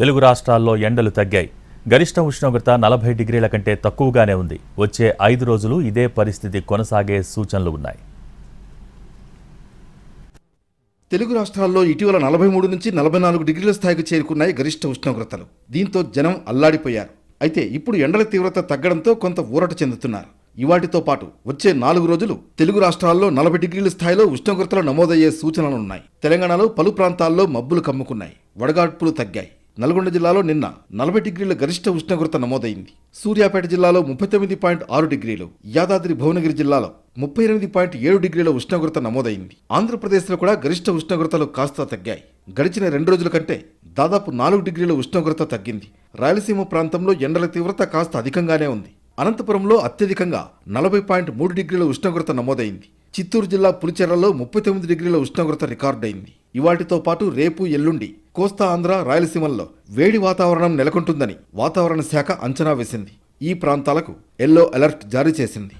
తెలుగు రాష్ట్రాల్లో ఎండలు తగ్గాయి. గరిష్ట ఉష్ణోగ్రత నలభై డిగ్రీల కంటే తక్కువగానే ఉంది. వచ్చే ఐదు రోజులు ఇదే పరిస్థితి కొనసాగే సూచనలు ఉన్నాయి. తెలుగు రాష్ట్రాల్లో ఇటీవల నలభై మూడు నుంచి నలభై నాలుగు డిగ్రీల స్థాయికి చేరుకున్నాయి గరిష్ట ఉష్ణోగ్రతలు. దీంతో జనం అల్లాడిపోయారు. అయితే ఇప్పుడు ఎండల తీవ్రత తగ్గడంతో కొంత ఊరట చెందుతున్నారు. ఇవాటితో పాటు వచ్చే నాలుగు రోజులు తెలుగు రాష్ట్రాల్లో నలభై డిగ్రీల స్థాయిలో ఉష్ణోగ్రతలు నమోదయ్యే సూచనలున్నాయి తెలంగాణలో పలు ప్రాంతాల్లో మబ్బులు కమ్ముకున్నాయి. వడగాడ్పులు తగ్గాయి. నల్గొండ జిల్లాలో నిన్న నలభై డిగ్రీల గరిష్ట ఉష్ణోగ్రత నమోదైంది. సూర్యాపేట జిల్లాలో ముప్పై తొమ్మిది పాయింట్ ఆరు డిగ్రీలు యాదాద్రి భువనగిరి జిల్లాలో ముప్పై ఎనిమిది పాయింట్ ఏడు డిగ్రీల ఉష్ణోగ్రత నమోదైంది. ఆంధ్రప్రదేశ్లో కూడా గరిష్ట ఉష్ణోగ్రతలు కాస్త తగ్గాయి. గడిచిన రెండు రోజుల కంటే దాదాపు నాలుగు డిగ్రీల ఉష్ణోగ్రత తగ్గింది. రాయలసీమ ప్రాంతంలో ఎండల తీవ్రత కాస్త అధికంగానే ఉంది. అనంతపురంలో అత్యధికంగా నలభై పాయింట్ మూడు డిగ్రీల ఉష్ణోగ్రత నమోదైంది. చిత్తూరు జిల్లా పులిచెరలో ముప్పై తొమ్మిది డిగ్రీల ఉష్ణోగ్రత రికార్డైంది. ఇవాటితో పాటు రేపు ఎల్లుండి కోస్తా ఆంధ్ర రాయలసీమల్లో వేడి వాతావరణం నెలకొంటుందని వాతావరణ శాఖ అంచనా వేసింది. ఈ ప్రాంతాలకు ఎల్లో అలర్ట్ జారీ చేసింది.